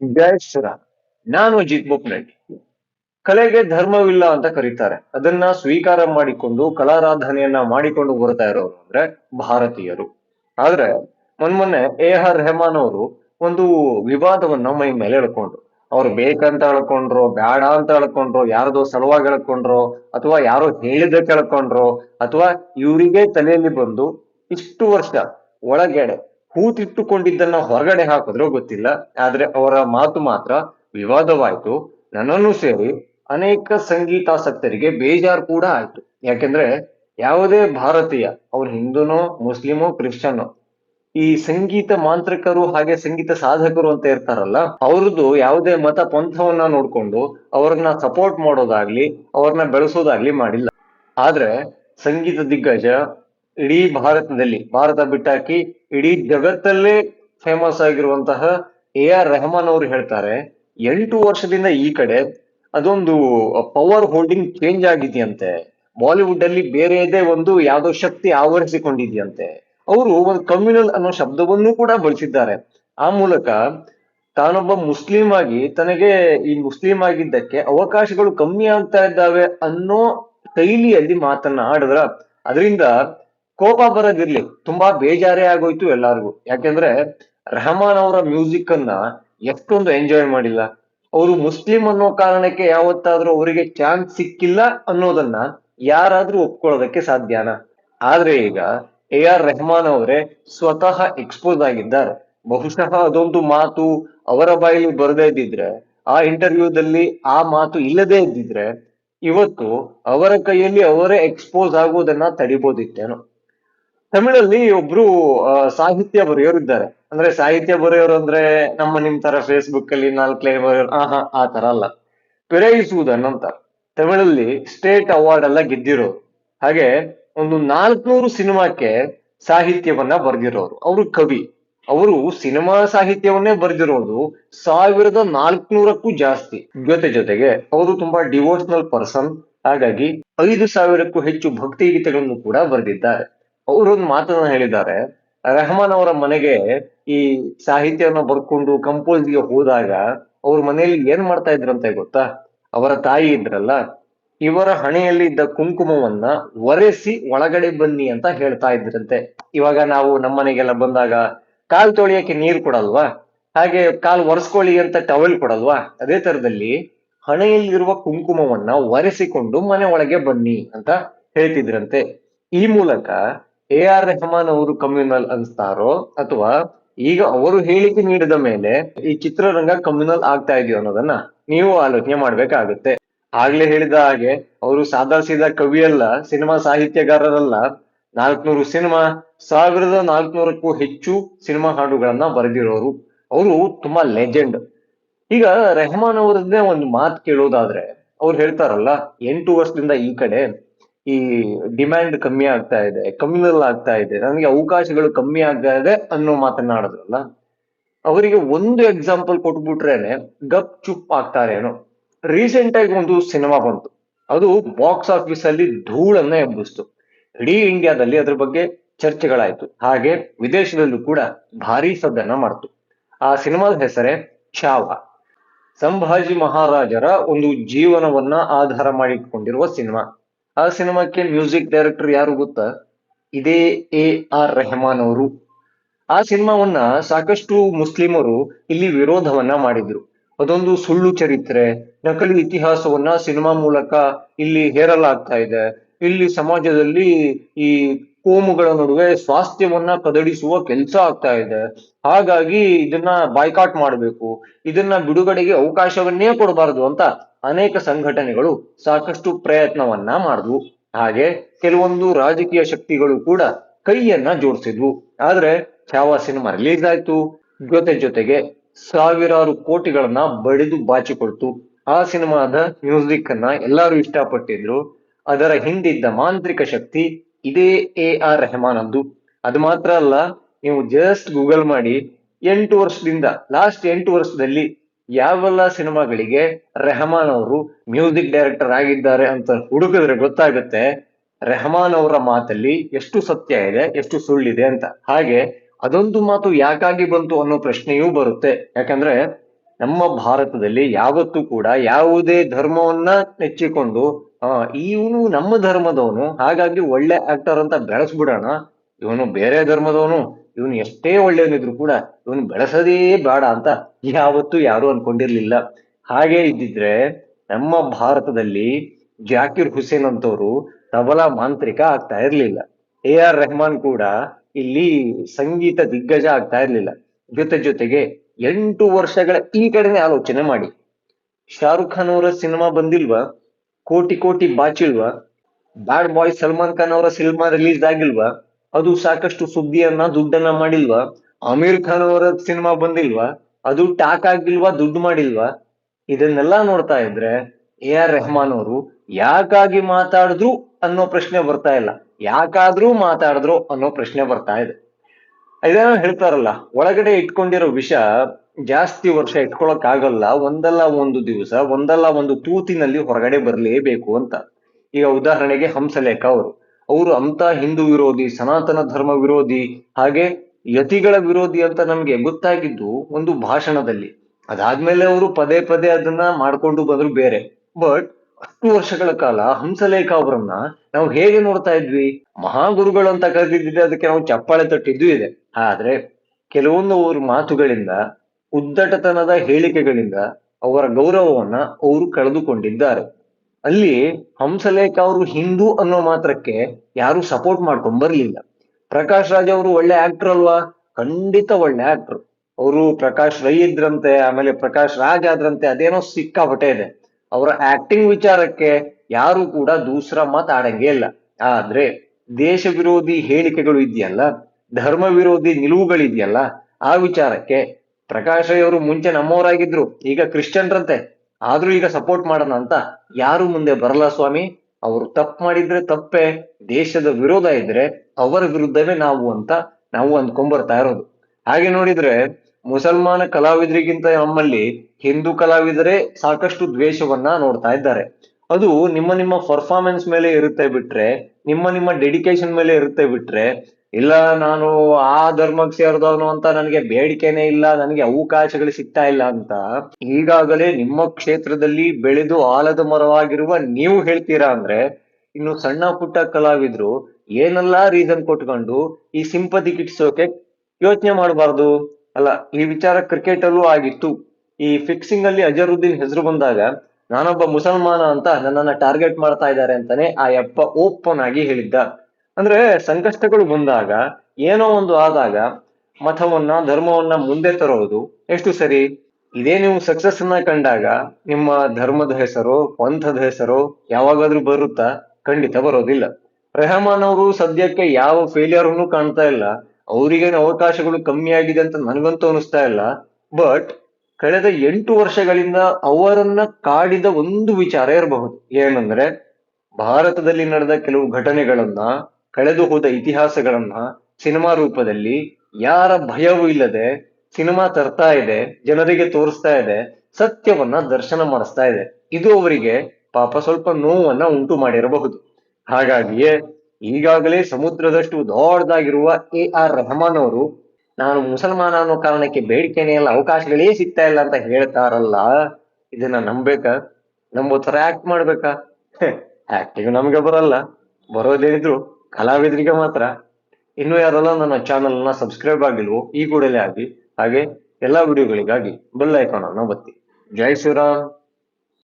ಜೈ ಶ್ರೀರಾಮ್ ನಾನು ಅಜಿತ್ ಬೊಪ್ನಳ್ಳಿ ಕಲೆಗೆ ಧರ್ಮವಿಲ್ಲ ಅಂತ ಕರೀತಾರೆ. ಅದನ್ನ ಸ್ವೀಕಾರ ಮಾಡಿಕೊಂಡು ಕಲಾರಾಧನೆಯನ್ನ ಮಾಡಿಕೊಂಡು ಬರ್ತಾ ಇರೋರು ಅಂದ್ರೆ ಭಾರತೀಯರು. ಆದ್ರೆ ಮೊನ್ಮೊನ್ನೆ ಎ ಆರ್ ರೆಹಮಾನ್ ಅವರು ಒಂದು ವಿವಾದವನ್ನ ಮೈ ಮೇಲೆ ಎಳ್ಕೊಂಡ್ರು. ಅವ್ರು ಬೇಕಂತ ಹೇಳ್ಕೊಂಡ್ರು ಬೇಡ ಅಂತ ಹೇಳ್ಕೊಂಡ್ರು ಯಾರದೋ ಸಲುವಾಗಿ ಹೇಳ್ಕೊಂಡ್ರು ಅಥವಾ ಯಾರೋ ಹೇಳಿದ ಕೇಳ್ಕೊಂಡ್ರು ಅಥವಾ ಇವರಿಗೆ ತಲೆಯಲ್ಲಿ ಬಂದು ಇಷ್ಟು ವರ್ಷ ಒಳಗಡೆ ಹೂತಿಟ್ಟುಕೊಂಡಿದ್ದನ್ನ ಹೊರಗಡೆ ಹಾಕಿದ್ರೋ ಗೊತ್ತಿಲ್ಲ, ಆದ್ರೆ ಅವರ ಮಾತು ಮಾತ್ರ ವಿವಾದವಾಯ್ತು. ನನ್ನನ್ನು ಸೇರಿ ಅನೇಕ ಸಂಗೀತಾಸಕ್ತರಿಗೆ ಬೇಜಾರು ಕೂಡ ಆಯ್ತು. ಯಾಕೆಂದ್ರೆ ಯಾವುದೇ ಭಾರತೀಯ, ಅವ್ರು ಹಿಂದೂನೋ, ಮುಸ್ಲಿಮೋ, ಕ್ರಿಶ್ಚಿಯನ್ನೋ, ಈ ಸಂಗೀತ ಮಾಂತ್ರಿಕರು ಹಾಗೆ ಸಂಗೀತ ಸಾಧಕರು ಅಂತ ಇರ್ತಾರಲ್ಲ, ಅವ್ರದ್ದು ಯಾವುದೇ ಮತ ಪಂಥವನ್ನ ನೋಡ್ಕೊಂಡು ಅವ್ರನ್ನ ಸಪೋರ್ಟ್ ಮಾಡೋದಾಗ್ಲಿ, ಅವ್ರನ್ನ ಬೆಳೆಸೋದಾಗ್ಲಿ ಮಾಡಿಲ್ಲ. ಆದ್ರೆ ಸಂಗೀತ ದಿಗ್ಗಜ ಇಡೀ ಭಾರತದಲ್ಲಿ ಭಾರತ ಬಿಟ್ಟಾಕಿ ಇಡೀ ಜಗತ್ತಲ್ಲೇ ಫೇಮಸ್ ಆಗಿರುವಂತಹ ಎ ಆರ್ ರೆಹಮಾನ್ ಅವರು ಹೇಳ್ತಾರೆ, ಎಂಟು ವರ್ಷದಿಂದ ಈ ಕಡೆ ಅದೊಂದು ಪವರ್ ಹೋಲ್ಡಿಂಗ್ ಚೇಂಜ್ ಆಗಿದೆಯಂತೆ. ಬಾಲಿವುಡ್ ಅಲ್ಲಿ ಬೇರೆದೇ ಒಂದು ಯಾವ್ದೋ ಶಕ್ತಿ ಆವರಿಸಿಕೊಂಡಿದೆಯಂತೆ. ಅವರು ಒಂದು ಕಮ್ಯುನಲ್ ಅನ್ನೋ ಶಬ್ದವನ್ನು ಕೂಡ ಬಳಸಿದ್ದಾರೆ. ಆ ಮೂಲಕ ತಾನೊಬ್ಬ ಮುಸ್ಲಿಂ ಆಗಿ, ತನಗೆ ಈ ಮುಸ್ಲಿಂ ಆಗಿದ್ದಕ್ಕೆ ಅವಕಾಶಗಳು ಕಮ್ಮಿ ಆಗ್ತಾ ಇದ್ದಾವೆ ಅನ್ನೋ ಶೈಲಿಯಲ್ಲಿ ಮಾತನ್ನ ಆಡಿದ್ರ, ಅದರಿಂದ ಕೋಪ ಬರೋದಿರ್ಲಿ, ತುಂಬಾ ಬೇಜಾರೇ ಆಗೋಯ್ತು ಎಲ್ಲಾರ್ಗು. ಯಾಕೆಂದ್ರೆ ರೆಹಮಾನ್ ಅವರ ಮ್ಯೂಸಿಕ್ ಅನ್ನ ಎಷ್ಟೊಂದು ಎಂಜಾಯ್ ಮಾಡಿಲ್ಲ. ಅವರು ಮುಸ್ಲಿಂ ಅನ್ನೋ ಕಾರಣಕ್ಕೆ ಯಾವತ್ತಾದ್ರೂ ಅವರಿಗೆ ಚಾನ್ಸ್ ಸಿಕ್ಕಿಲ್ಲ ಅನ್ನೋದನ್ನ ಯಾರಾದ್ರೂ ಒಪ್ಕೊಳ್ಳೋದಕ್ಕೆ ಸಾಧ್ಯನ? ಆದ್ರೆ ಈಗ ಎ ಆರ್ ರೆಹಮಾನ್ ಅವರೇ ಸ್ವತಃ ಎಕ್ಸ್ಪೋಸ್ ಆಗಿದ್ದಾರೆ. ಬಹುಶಃ ಅದೊಂದು ಮಾತು ಅವರ ಬಾಯಲ್ಲಿ ಬರದೇ ಇದ್ದಿದ್ರೆ, ಆ ಇಂಟರ್ವ್ಯೂದಲ್ಲಿ ಆ ಮಾತು ಇಲ್ಲದೇ ಇದ್ದಿದ್ರೆ, ಇವತ್ತು ಅವರ ಕೈಯಲ್ಲಿ ಅವರೇ ಎಕ್ಸ್ಪೋಸ್ ಆಗೋದನ್ನ ತಡಿಬೋದಿತ್ತೇನೋ. ತಮಿಳಲ್ಲಿ ಒಬ್ರು ಸಾಹಿತ್ಯ ಬರೆಯೋರು ಇದ್ದಾರೆ. ಅಂದ್ರೆ ಸಾಹಿತ್ಯ ಬರೆಯೋರು ಅಂದ್ರೆ ನಮ್ಮ ನಿಮ್ ತರ ಫೇಸ್ಬುಕ್ ಅಲ್ಲಿ ನಾಲ್ಕೇ ಬರೆಯೋರು. ಆಹಾ ಆ ತರ ಅಲ್ಲ. ಪೆರೈಸುವುದನ್ ಅಂತ. ತಮಿಳಲ್ಲಿ ಸ್ಟೇಟ್ ಅವಾರ್ಡ್ ಎಲ್ಲ ಗೆದ್ದಿರೋರು. ಹಾಗೆ ಒಂದು ನಾಲ್ಕನೂರು ಸಿನಿಮಾಕ್ಕೆ ಸಾಹಿತ್ಯವನ್ನ ಬರೆದಿರೋರು. ಅವರು ಕವಿ. ಅವರು ಸಿನಿಮಾ ಸಾಹಿತ್ಯವನ್ನೇ ಬರೆದಿರೋದು ಸಾವಿರದ ನಾಲ್ಕುನೂರಕ್ಕೂ ಜಾಸ್ತಿ. ಜೊತೆ ಜೊತೆಗೆ ಅವರು ತುಂಬಾ ಡಿವೋಷನಲ್ ಪರ್ಸನ್ ಹಾಗಾಗಿ ಐದು ಸಾವಿರಕ್ಕೂ ಹೆಚ್ಚು ಭಕ್ತಿ ಗೀತೆಗಳನ್ನು ಕೂಡ ಬರೆದಿದ್ದಾರೆ. ಅವರೊಂದು ಮಾತನ್ನ ಹೇಳಿದ್ದಾರೆ. ರೆಹಮಾನ್ ಅವರ ಮನೆಗೆ ಈ ಸಾಹಿತ್ಯವನ್ನು ಬರ್ಕೊಂಡು ಕಂಪೋಸ್ಗೆ ಹೋದಾಗ ಅವ್ರ ಮನೆಯಲ್ಲಿ ಏನ್ ಮಾಡ್ತಾ ಇದ್ರಂತೆ ಗೊತ್ತಾ? ಅವರ ತಾಯಿ ಇದ್ರಲ್ಲ, ಇವರ ಹಣೆಯಲ್ಲಿ ಇದ್ದ ಕುಂಕುಮವನ್ನ ಒರೆಸಿ ಒಳಗಡೆ ಬನ್ನಿ ಅಂತ ಹೇಳ್ತಾ ಇದ್ರಂತೆ. ಇವಾಗ ನಾವು ನಮ್ಮನೆಗೆಲ್ಲ ಬಂದಾಗ ಕಾಲ್ ತೊಳಿಯಕ್ಕೆ ನೀರ್ ಕೊಡಲ್ವಾ? ಹಾಗೆ ಕಾಲ್ ಒರೆಸ್ಕೊಳ್ಳಿ ಅಂತ ಟವೆಲ್ ಕೊಡಲ್ವಾ? ಅದೇ ತರದಲ್ಲಿ ಹಣೆಯಲ್ಲಿರುವ ಕುಂಕುಮವನ್ನ ಒರೆಸಿಕೊಂಡು ಮನೆ ಒಳಗೆ ಬನ್ನಿ ಅಂತ ಹೇಳ್ತಿದ್ರಂತೆ. ಈ ಮೂಲಕ ಎ ಆರ್ ರೆಹಮಾನ್ ಅವರು ಕಮ್ಯುನಲ್ ಅನ್ಸ್ತಾರೋ ಅಥವಾ ಈಗ ಅವರು ಹೇಳಿಕೆ ನೀಡಿದ ಮೇಲೆ ಈ ಚಿತ್ರರಂಗ ಕಮ್ಯುನಲ್ ಆಗ್ತಾ ಇದೆಯೋ ಅನ್ನೋದನ್ನ ನೀವು ಆಲೋಚನೆ ಮಾಡ್ಬೇಕಾಗುತ್ತೆ. ಆಗ್ಲೇ ಹೇಳಿದ ಹಾಗೆ ಅವರು ಸಾದಾ ಸೀದಾ ಕವಿಯಲ್ಲ, ಸಿನಿಮಾ ಸಾಹಿತ್ಯಗಾರರಲ್ಲ, ನಾಲ್ಕನೂರು ಸಿನಿಮಾ, ಸಾವಿರದ ನಾಲ್ಕುನೂರಕ್ಕೂ ಹೆಚ್ಚು ಸಿನಿಮಾ ಹಾಡುಗಳನ್ನ ಬರೆದಿರೋರು. ಅವರು ತುಂಬಾ ಲೆಜೆಂಡ್. ಈಗ ರೆಹಮಾನ್ ಅವರದ್ದೇ ಒಂದು ಮಾತು ಕೇಳೋದಾದ್ರೆ ಅವ್ರು ಹೇಳ್ತಾರಲ್ಲ, ಎಂಟು ವರ್ಷದಿಂದ ಈ ಕಡೆ ಈ ಡಿಮ್ಯಾಂಡ್ ಕಮ್ಮಿ ಆಗ್ತಾ ಇದೆ ಕಮ್ಯುನಲ್ ಆಗ್ತಾ ಇದೆ. ನನಗೆ ಅವಕಾಶಗಳು ಕಮ್ಮಿ ಆಗ್ತಾ ಇದೆ ಅನ್ನೋ ಮಾತನಾಡಿದ್ರಲ್ಲ ಅವರಿಗೆ ಒಂದು ಎಕ್ಸಾಂಪಲ್ ಕೊಟ್ಬಿಟ್ರೇನೆ ಗಪ್ ಚುಪ್ ಆಗ್ತಾರೇನೋ ರೀಸೆಂಟ್ ಆಗಿ ಒಂದು ಸಿನಿಮಾ ಬಂತು. ಅದು ಬಾಕ್ಸ್ ಆಫೀಸ್ ಅಲ್ಲಿ ಧೂಳನ್ನ ಎಬ್ಬಿಸ್ತು. ಇಡೀ ಇಂಡಿಯಾದಲ್ಲಿ ಅದ್ರ ಬಗ್ಗೆ ಚರ್ಚೆಗಳಾಯ್ತು. ಹಾಗೆ ವಿದೇಶದಲ್ಲೂ ಕೂಡ ಭಾರಿ ಸದ್ದನ್ನ ಮಾಡ್ತು. ಆ ಸಿನಿಮಾದ ಹೆಸರೇ ಚಾವ ಸಂಭಾಜಿ ಮಹಾರಾಜರ ಒಂದು ಜೀವನವನ್ನ ಆಧಾರ ಮಾಡಿಟ್ಕೊಂಡಿರುವ ಸಿನಿಮಾ ಆ ಸಿನಿಮಾಕ್ಕೆ ಮ್ಯೂಸಿಕ್ ಡೈರೆಕ್ಟರ್ ಯಾರು ಗೊತ್ತಾ? ಇದೇ ಎ ಆರ್ ರೆಹಮಾನ್ ಅವರು. ಆ ಸಿನಿಮಾವನ್ನ ಸಾಕಷ್ಟು ಮುಸ್ಲಿಮರು ಇಲ್ಲಿ ವಿರೋಧವನ್ನ ಮಾಡಿದ್ರು. ಅದೊಂದು ಸುಳ್ಳು ಚರಿತ್ರೆ, ನಕಲಿ ಇತಿಹಾಸವನ್ನ ಸಿನಿಮಾ ಮೂಲಕ ಇಲ್ಲಿ ಹೇರಲಾಗ್ತಾ ಇದೆ. ಇಲ್ಲಿ ಸಮಾಜದಲ್ಲಿ ಈ ಕೋಮುಗಳ ನಡುವೆ ಸ್ವಾಸ್ಥ್ಯವನ್ನ ಕದಡಿಸುವ ಕೆಲಸ ಆಗ್ತಾ ಇದೆ. ಹಾಗಾಗಿ ಇದನ್ನ ಬಾಯ್ಕಾಟ್ ಮಾಡಬೇಕು. ಇದನ್ನ ಬಿಡುಗಡೆಗೆ ಅವಕಾಶವನ್ನೇ ಕೊಡಬಾರದು ಅಂತ ಅನೇಕ ಸಂಘಟನೆಗಳು ಸಾಕಷ್ಟು ಪ್ರಯತ್ನವನ್ನ ಮಾಡಿದ್ವು. ಹಾಗೆ ಕೆಲವೊಂದು ರಾಜಕೀಯ ಶಕ್ತಿಗಳು ಕೂಡ ಕೈಯನ್ನ ಜೋಡಿಸಿದ್ವು. ಆದ್ರೆ ಯಾವ ಸಿನಿಮಾ ರಿಲೀಸ್ ಆಯ್ತು. ಜೊತೆ ಜೊತೆಗೆ ಸಾವಿರಾರು ಕೋಟಿಗಳನ್ನ ಬಡಿದು ಬಾಚಿಕೊಡ್ತು ಆ ಸಿನಿಮಾದ ಮ್ಯೂಸಿಕ್ ಅನ್ನ ಎಲ್ಲರೂ ಇಷ್ಟಪಟ್ಟಿದ್ರು. ಅದರ ಹಿಂದಿದ್ದ ಮಾಂತ್ರಿಕ ಶಕ್ತಿ ಇದೇ ಎ ಆರ್ ರೆಹಮಾನ್ ಅಂದು ಅದು ಮಾತ್ರ ಅಲ್ಲ, ನೀವು ಜಸ್ಟ್ ಗೂಗಲ್ ಮಾಡಿ ಎಂಟು ವರ್ಷದಿಂದ ಲಾಸ್ಟ್ ಎಂಟು ವರ್ಷದಲ್ಲಿ ಯಾವೆಲ್ಲ ಸಿನಿಮಾಗಳಿಗೆ ರೆಹಮಾನ್ ಅವರು ಮ್ಯೂಸಿಕ್ ಡೈರೆಕ್ಟರ್ ಆಗಿದ್ದಾರೆ ಅಂತ ಹುಡುಕಿದ್ರೆ ಗೊತ್ತಾಗುತ್ತೆ. ರೆಹಮಾನ್ ಅವರ ಮಾತಲ್ಲಿ ಎಷ್ಟು ಸತ್ಯ ಇದೆ, ಎಷ್ಟು ಸುಳ್ಳಿದೆ ಅಂತ. ಹಾಗೆ ಅದೊಂದು ಮಾತು ಯಾಕಾಗಿ ಬಂತು ಅನ್ನೋ ಪ್ರಶ್ನೆಯೂ ಬರುತ್ತೆ. ಯಾಕಂದ್ರೆ ನಮ್ಮ ಭಾರತದಲ್ಲಿ ಯಾವತ್ತೂ ಕೂಡ ಯಾವುದೇ ಧರ್ಮವನ್ನ ನೆಚ್ಚಿಕೊಂಡು, ಆ, ಇವನು ನಮ್ಮ ಧರ್ಮದವನು, ಹಾಗಾಗಿ ಒಳ್ಳೆ ಆಕ್ಟರ್ ಅಂತ ಬೆಳೆಸ್ಬಿಡೋಣ. ಇವನು ಬೇರೆ ಧರ್ಮದವನು, ಇವನು ಎಷ್ಟೇ ಒಳ್ಳೆಯವನಿದ್ರು ಕೂಡ ಇವನು ಬೆಳೆಸೋದೇ ಬೇಡ ಅಂತ ಯಾವತ್ತೂ ಯಾರು ಅನ್ಕೊಂಡಿರ್ಲಿಲ್ಲ. ಹಾಗೆ ಇದ್ದಿದ್ರೆ ನಮ್ಮ ಭಾರತದಲ್ಲಿ ಜಾಕಿರ್ ಹುಸೇನ್ ಅಂತವರು ತಬಲಾ ಮಾಂತ್ರಿಕ ಆಗ್ತಾ ಇರ್ಲಿಲ್ಲ. ಎ ಆರ್ ರೆಹಮಾನ್ ಕೂಡ ಇಲ್ಲಿ ಸಂಗೀತ ದಿಗ್ಗಜ ಆಗ್ತಾ ಇರ್ಲಿಲ್ಲ. ಜೊತೆ ಜೊತೆಗೆ ಎಂಟು ವರ್ಷಗಳ ಈ ಕಡೆನೆ ಆಲೋಚನೆ ಮಾಡಿ. ಶಾರುಖ್ ಖಾನ್ ಅವರ ಸಿನಿಮಾ ಬಂದಿಲ್ವಾ? ಕೋಟಿ ಕೋಟಿ ಬಾಚಿಲ್ವಾ? ಬ್ಯಾಡ್ ಬಾಯ್ ಸಲ್ಮಾನ್ ಖಾನ್ ಅವರ ಸಿನಿಮಾ ರಿಲೀಸ್ ಆಗಿಲ್ವಾ? ಅದು ಸಾಕಷ್ಟು ಸುದ್ದಿಯನ್ನ ದುಡ್ಡನ್ನ ಮಾಡಿಲ್ವಾ? ಅಮೀರ್ ಖಾನ್ ಅವರ ಸಿನಿಮಾ ಬಂದಿಲ್ವಾ? ಅದು ಟಾಕ್ ಆಗಿಲ್ವಾ, ದುಡ್ಡು ಮಾಡಿಲ್ವಾ? ಇದನ್ನೆಲ್ಲ ನೋಡ್ತಾ ಇದ್ರೆ ಎ ಆರ್ ರೆಹಮಾನ್ ಅವರು ಯಾಕಾಗಿ ಮಾತಾಡಿದ್ರು ಅನ್ನೋ ಪ್ರಶ್ನೆ ಬರ್ತಾ ಇಲ್ಲ. ಯಾಕಾದ್ರೂ ಮಾತಾಡಿದ್ರು ಅನ್ನೋ ಪ್ರಶ್ನೆ ಬರ್ತಾ ಇದೆ. ಇದೇನೋ ಹೇಳ್ತಾರಲ್ಲ, ಒಳಗಡೆ ಇಟ್ಕೊಂಡಿರೋ ವಿಷ ಜಾಸ್ತಿ ವರ್ಷ ಇಟ್ಕೊಳಕ್ ಆಗಲ್ಲ ಒಂದಲ್ಲ ಒಂದು ದಿವಸ, ಒಂದಲ್ಲ ಒಂದು ತೂತಿನಲ್ಲಿ ಹೊರಗಡೆ ಬರಲೇಬೇಕು ಅಂತ. ಈಗ ಉದಾಹರಣೆಗೆ ಹಂಸಲೇಖ ಅವರು. ಅವರು ಅಂತ ಹಿಂದೂ ವಿರೋಧಿ, ಸನಾತನ ಧರ್ಮ ವಿರೋಧಿ, ಹಾಗೆ ಯತಿಗಳ ವಿರೋಧಿ ಅಂತ ನಮ್ಗೆ ಗೊತ್ತಾಗಿದ್ದು ಒಂದು ಭಾಷಣದಲ್ಲಿ. ಅದಾದ್ಮೇಲೆ ಅವರು ಪದೇ ಪದೇ ಅದನ್ನ ಮಾಡ್ಕೊಂಡು ಬಂದ್ರು ಬೇರೆ. ಬಟ್ ಹತ್ತು ವರ್ಷಗಳ ಕಾಲ ಹಂಸಲೇಖ ಅವರನ್ನ ನಾವು ಹೇಗೆ ನೋಡ್ತಾ ಇದ್ವಿ? ಮಹಾಗುರುಗಳು ಅಂತ ಕರೆದಿದ್ದಿದೆ ಅದಕ್ಕೆ ನಾವು ಚಪ್ಪಾಳೆ ತಟ್ಟಿದ್ದು ಇದೆ. ಆದ್ರೆ ಕೆಲವೊಂದು ಅವ್ರ ಮಾತುಗಳಿಂದ, ಉದ್ದಟತನದ ಹೇಳಿಕೆಗಳಿಂದ ಅವರ ಗೌರವವನ್ನ ಅವರು ಕಳೆದುಕೊಂಡಿದ್ದಾರೆ. ಅಲ್ಲಿ ಹಂಸಲೇಖ ಅವರು ಹಿಂದೂ ಅನ್ನೋ ಮಾತ್ರಕ್ಕೆ ಯಾರು ಸಪೋರ್ಟ್ ಮಾಡ್ಕೊಂಡ್ ಬರ್ಲಿಲ್ಲ. ಪ್ರಕಾಶ್ ರಾಜ್ ಅವರು ಒಳ್ಳೆ ಆಕ್ಟರ್ ಅಲ್ವಾ? ಖಂಡಿತ ಒಳ್ಳೆ ಆಕ್ಟರ್ ಅವರು ಪ್ರಕಾಶ್ ರೈ ಇದ್ರಂತೆ ಆಮೇಲೆ ಪ್ರಕಾಶ್ ರಾಜ್ ಆದ್ರಂತೆ ಅದೇನೋ ಸಿಕ್ಕಾಪಟ್ಟೆ ಇದೆ. ಅವರ ಆಕ್ಟಿಂಗ್ ವಿಚಾರಕ್ಕೆ ಯಾರು ಕೂಡ ದೂಸರ ಮಾತಾಡಂಗೆ ಇಲ್ಲ. ಆದ್ರೆ ದೇಶ ವಿರೋಧಿ ಹೇಳಿಕೆಗಳು ಇದೆಯಲ್ಲ, ಧರ್ಮ ವಿರೋಧಿ ನಿಲುವುಗಳಿದೆಯಲ್ಲ, ಆ ವಿಚಾರಕ್ಕೆ ಪ್ರಕಾಶ್ ರೈ ಅವರು ಮುಂಚೆ ನಮ್ಮವರಾಗಿದ್ರು. ಈಗ ಕ್ರಿಶ್ಚಿಯನ್ರಂತೆ. ಆದ್ರೂ ಈಗ ಸಪೋರ್ಟ್ ಮಾಡೋಣ ಅಂತ ಯಾರು ಮುಂದೆ ಬರಲ್ಲ ಸ್ವಾಮಿ. ಅವರು ತಪ್ಪು ಮಾಡಿದ್ರೆ ತಪ್ಪೆ. ದೇಶದ ವಿರೋಧ ಇದ್ರೆ ಅವರ ವಿರುದ್ಧವೇ ನಾವು ಅಂತ ನಾವು ಅಂದ್ಕೊಂಡ್ಬರ್ತಾ ಇರೋದು. ಹಾಗೆ ನೋಡಿದ್ರೆ ಮುಸಲ್ಮಾನ ಕಲಾವಿದರಿಗಿಂತ ನಮ್ಮಲ್ಲಿ ಹಿಂದೂ ಕಲಾವಿದರೇ ಸಾಕಷ್ಟು ದ್ವೇಷವನ್ನ ನೋಡ್ತಾ ಇದ್ದಾರೆ. ಅದು ನಿಮ್ಮ ನಿಮ್ಮ ಪರ್ಫಾರ್ಮೆನ್ಸ್ ಮೇಲೆ ಇರುತ್ತೆ ಬಿಟ್ರೆ, ನಿಮ್ಮ ನಿಮ್ಮ ಡೆಡಿಕೇಶನ್ ಮೇಲೆ ಇರುತ್ತೆ ಬಿಟ್ರೆ ಇಲ್ಲ, ನಾನು ಆ ಧರ್ಮಕ್ಕೆ ಸೇರಿದವನು ಅಂತ ನನಗೆ ಬೇಡಿಕೆನೇ ಇಲ್ಲ, ನನಗೆ ಅವಕಾಶಗಳು ಸಿಗ್ತಾ ಇಲ್ಲ ಅಂತ. ಈಗಾಗಲೇ ನಿಮ್ಮ ಕ್ಷೇತ್ರದಲ್ಲಿ ಬೆಳೆದು ಆಲದ ಮರವಾಗಿರುವ ನೀವು ಹೇಳ್ತೀರಾ ಅಂದ್ರೆ, ಇನ್ನು ಸಣ್ಣ ಪುಟ್ಟ ಕಲಾವಿದ್ರು ಏನೆಲ್ಲಾ ರೀಸನ್ ಕೊಟ್ಕೊಂಡು ಈ ಸಿಂಪತಿ ಕಿಟ್ಸೋಕೆ ಯೋಚನೆ ಮಾಡಬಾರ್ದು? ಅಲ್ಲ, ಈ ವಿಚಾರ ಕ್ರಿಕೆಟ್ ಅಲ್ಲೂ ಆಗಿತ್ತು. ಈ ಫಿಕ್ಸಿಂಗ್ ಅಲ್ಲಿ ಅಜರುದ್ದೀನ್ ಹೆಸರು ಬಂದಾಗ ನಾನೊಬ್ಬ ಮುಸಲ್ಮಾನ ಅಂತ ನನ್ನನ್ನ ಟಾರ್ಗೆಟ್ ಮಾಡ್ತಾ ಇದ್ದಾರೆ ಅಂತಾನೆ ಆ ಯಪ್ಪ ಓಪನ್ ಆಗಿ ಹೇಳಿದ್ದ. ಅಂದ್ರೆ ಸಂಕಷ್ಟಗಳು ಬಂದಾಗ, ಏನೋ ಒಂದು ಆದಾಗ ಮತವನ್ನ ಧರ್ಮವನ್ನ ಮುಂದೆ ತರೋದು ಎಷ್ಟು ಸರಿ? ಇದೇ ನೀವು ಸಕ್ಸಸ್ ಅನ್ನ ಕಂಡಾಗ, ನಿಮ್ಮ ಧರ್ಮದ ಹೆಸರು, ಪಂಥದ ಹೆಸರು ಯಾವಾಗಾದ್ರೂ ಬರುತ್ತಾ? ಖಂಡಿತ ಬರೋದಿಲ್ಲ. ರೆಹಮಾನ್ ಅವರು ಸದ್ಯಕ್ಕೆ ಯಾವ ಫೇಲಿಯರ್ ಕಾಣ್ತಾ ಇಲ್ಲ. ಅವರಿಗೇನು ಅವಕಾಶಗಳು ಕಮ್ಮಿ ಆಗಿದೆ ಅಂತ ನನಗಂತೂ ಅನಿಸ್ತಾ ಇಲ್ಲ. ಬಟ್ ಕಳೆದ ಎಂಟು ವರ್ಷಗಳಿಂದ ಅವರನ್ನ ಕಾಡಿದ ಒಂದು ವಿಚಾರ ಇರಬಹುದು. ಏನಂದ್ರೆ, ಭಾರತದಲ್ಲಿ ನಡೆದ ಕೆಲವು ಘಟನೆಗಳನ್ನ ಕಳೆದು ಹೋದ ಇತಿಹಾಸಗಳನ್ನ ಸಿನಿಮಾ ರೂಪದಲ್ಲಿ ಯಾರ ಭಯವೂ ಇಲ್ಲದೆ ಸಿನಿಮಾ ತರ್ತಾ ಇದೆ, ಜನರಿಗೆ ತೋರಿಸ್ತಾ ಇದೆ, ಸತ್ಯವನ್ನ ದರ್ಶನ ಮಾಡಿಸ್ತಾ ಇದೆ. ಇದು ಅವರಿಗೆ ಪಾಪ ಸ್ವಲ್ಪ ನೋವನ್ನ ಉಂಟು ಮಾಡಿರಬಹುದು. ಹಾಗಾಗಿಯೇ ಈಗಾಗಲೇ ಸಮುದ್ರದಷ್ಟು ದೊಡ್ಡದಾಗಿರುವ ಎ ಆರ್ ರಹಮಾನ್ ಅವರು, ನಾನು ಮುಸಲ್ಮಾನ ಅನ್ನೋ ಕಾರಣಕ್ಕೆ ಬೇಡಿಕೆನೇ ಇಲ್ಲ, ಅವಕಾಶಗಳೇ ಸಿಗ್ತಾ ಇಲ್ಲ ಅಂತ ಹೇಳ್ತಾರಲ್ಲ, ಇದನ್ನ ನಂಬೇಕಾ? ನಂಬೋ ತರ ಆಕ್ಟ್ ಮಾಡ್ಬೇಕಾ? ಆಕ್ಟಿಂಗ್ ನಮ್ಗೆ ಬರಲ್ಲ ಬರೋದೇನಿದ್ರು ಕಲಾವಿದರಿಗೆ ಮಾತ್ರ. ಇನ್ನು ಯಾರೆಲ್ಲ ನನ್ನ ಚಾನಲ್ನ ಸಬ್ಸ್ಕ್ರೈಬ್ ಆಗಿಲ್ವೋ, ಈ ಕೂಡಲೇ ಆಗಿ ಹಾಗೆ ಎಲ್ಲಾ ವಿಡಿಯೋಗಳಿಗಾಗಿ ಬೆಲ್ ಐಕಾನ್ ಅನ್ನು ಒತ್ತಿ. ಜೈ ಶ್ರೀರಾಮ್.